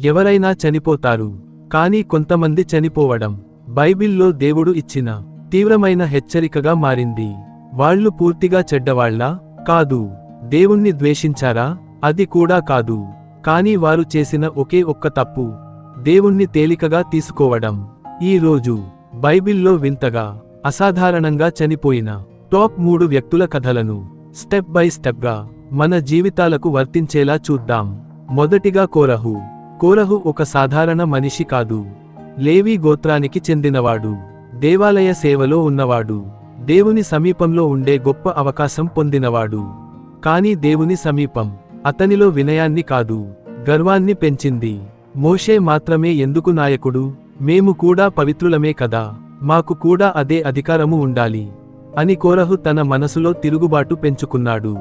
ఎవరైనా చనిపోతారు కానీ కొంతమంది చనిపోవడం బైబిల్లో దేవుడు ఇచ్చిన తీవ్రమైన హెచ్చరికగా మారింది. వాళ్ళు పూర్తిగా చెడ్డవాళ్ళ? కాదు. దేవుణ్ణి ద్వేషించారా? అది కూడా కాదు. కానీ వారు చేసిన ఒకే ఒక్క తప్పు దేవుణ్ణి తేలికగా తీసుకోవడం. ఈ రోజు బైబిల్లో వింతగా అసాధారణంగా చనిపోయిన టాప్ మూడు వ్యక్తుల కథలను స్టెప్ బై స్టెప్గా మన జీవితాలకు వర్తించేలా చూద్దాం. మొదటిగా కోరహు. కోరహు ఒక సాధారణ మనిషి కాదు. లేవి గోత్రానికి చెందినవాడు. దేవాలయ సేవలో ఉన్నవాడు. దేవుని సమీపంలో ఉండే గొప్ప అవకాశం పొందినవాడు. కాని దేవుని సమీపం అతనిలో వినయాన్ని కాదు గర్వాన్ని పెంచింది. మోషే మాత్రమే ఎందుకు నాయకుడు? మేము కూడా పవిత్రులమే కదా. మాకు కూడా అదే అధికారము ఉండాలి. అని కోరహు తన మనసులో తిరుగుబాటు పెంచుకున్నాడు.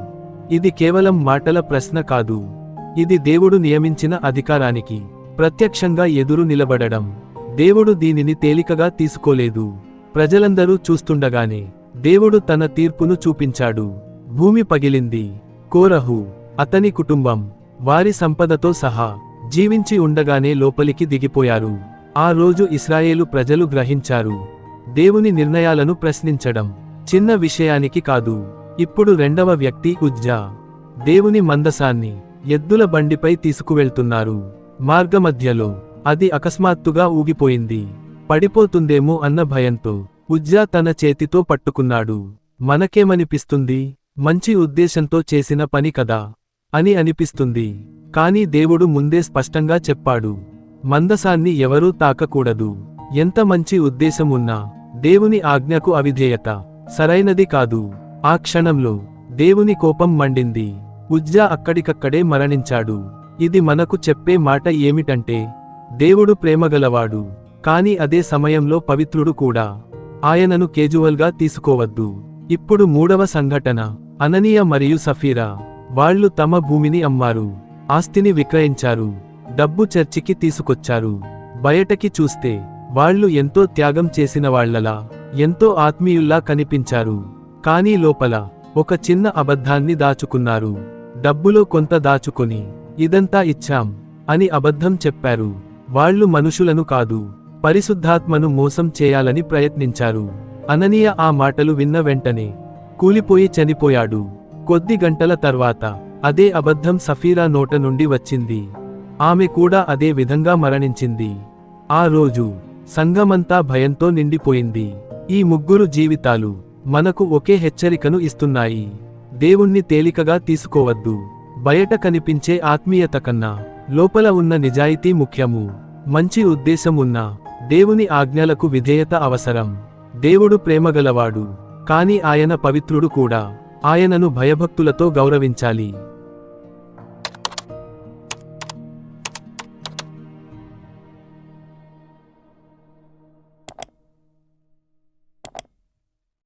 ఇది కేవలం మాటల ప్రశ్న కాదు. ఇది దేవుడు నియమించిన అధికారానికి ప్రత్యక్షంగా ఎదురు నిలబడడం. దేవుడు దీనిని తేలికగా తీసుకోలేదు. ప్రజలందరూ చూస్తుండగానే దేవుడు తన తీర్పును చూపించాడు. భూమి పగిలింది. కోరహు అతని కుటుంబం వారి సంపదతో సహా జీవించి ఉండగానే లోపలికి దిగిపోయారు. ఆ రోజు ఇస్రాయేలు ప్రజలు గ్రహించారు. దేవుని నిర్ణయాలను ప్రశ్నించడం చిన్న విషయానికి కాదు. ఇప్పుడు రెండవ వ్యక్తి ఉజ్జా. దేవుని మందసాన్ని ఎద్దుల బండిపై తీసుకువెళ్తున్నారు. మార్గమధ్యలో అది అకస్మాత్తుగా ఊగిపోయింది. పడిపోతుందేమో అన్న భయంతో ఉజ్జా తన చేతితో పట్టుకున్నాడు. మనకేమనిపిస్తుంది? మంచి ఉద్దేశంతో చేసిన పని కదా అని అనిపిస్తుంది. కాని దేవుడు ముందే స్పష్టంగా చెప్పాడు. మందసాన్ని ఎవరూ తాకకూడదు. ఎంత మంచి ఉద్దేశం ఉన్నా దేవుని ఆజ్ఞకు అవిధేయత. సరైనది కాదు. ఆ క్షణంలో దేవుని కోపం మండింది. ఉజ్జా అక్కడికక్కడే మరణించాడు. ఇది మనకు చెప్పే మాట ఏమిటంటే దేవుడు ప్రేమగలవాడు కాని అదే సమయంలో పవిత్రుడు కూడా. ఆయనను కేజువల్గా తీసుకోవద్దు. ఇప్పుడు మూడవ సంఘటన. అననీయ మరియు సఫీరా. వాళ్ళు తమ భూమిని అమ్మారు. ఆస్తిని విక్రయించారు. డబ్బు చర్చికి తీసుకొచ్చారు. బయటకి చూస్తే వాళ్ళు ఎంతో త్యాగం చేసిన వాళ్ళలా ఎంతో ఆత్మీయుల్లా కనిపించారు. కానీ లోపల ఒక చిన్న అబద్ధాన్ని దాచుకున్నారు. డబ్బులో కొంత దాచుకొని ఇదంతా ఇచ్చాం అని అబద్ధం చెప్పారు. వాళ్ళు మనుషులను కాదు పరిశుద్ధాత్మను మోసం చేయాలని ప్రయత్నించారు. అననీయ ఆ మాటలు విన్న వెంటనే కూలిపోయి చనిపోయాడు. కొద్ది గంటల తర్వాత అదే అబద్ధం సఫీరా నోట నుండి వచ్చింది. ఆమె కూడా అదే విధంగా మరణించింది. ఆ రోజు సంఘమంతా భయంతో నిండిపోయింది. ఈ ముగ్గురు జీవితాలు మనకు ఒకే హెచ్చరికను ఇస్తున్నాయి. దేవుణ్ణి తేలికగా తీసుకోవద్దు. బయట కనిపించే ఆత్మీయత కన్నా లోపల ఉన్న నిజాయితీ ముఖ్యము. మంచి ఉద్దేశం ఉన్న దేవుని ఆజ్ఞలకు విధేయత అవసరం. దేవుడు ప్రేమగలవాడు కాని ఆయన పవిత్రుడు కూడా. ఆయనను భయభక్తులతో గౌరవించాలి.